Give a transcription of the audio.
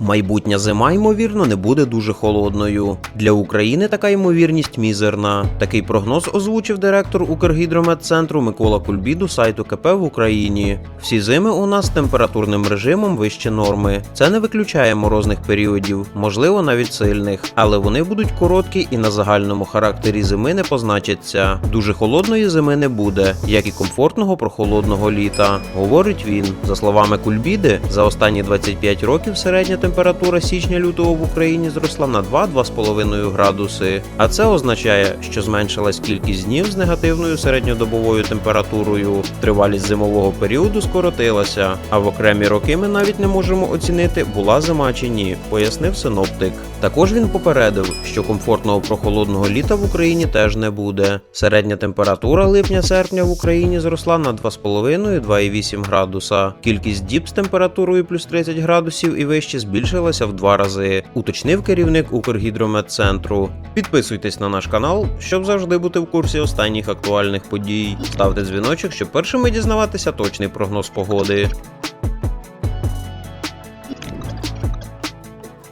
Майбутня зима, ймовірно, не буде дуже холодною. Для України така ймовірність мізерна. Такий прогноз озвучив директор Укргідрометцентру Микола Кульбіду сайту КП в Україні. Всі зими у нас з температурним режимом вище норми. Це не виключає морозних періодів, можливо, навіть сильних, але вони будуть короткі і на загальному характері зими не позначаться. Дуже холодної зими не буде, як і комфортного прохолодного літа, говорить він. За словами Кульбіди, за останні 25 років середня температура січня-лютого в Україні зросла на 2-2,5 градуси. А це означає, що зменшилась кількість днів з негативною середньодобовою температурою. Тривалість зимового періоду скоротилася, а в окремі роки ми навіть не можемо оцінити, була зима чи ні, пояснив синоптик. Також він попередив, що комфортного прохолодного літа в Україні теж не буде. Середня температура липня-серпня в Україні зросла на 2,5-2,8 градуса. Кількість діб з температурою плюс 30 градусів і вище збільшилася в два рази, уточнив керівник Укргідрометцентру. Підписуйтесь на наш канал, щоб завжди бути в курсі останніх актуальних подій. Ставте дзвіночок, щоб першими дізнаватися точний прогноз погоди.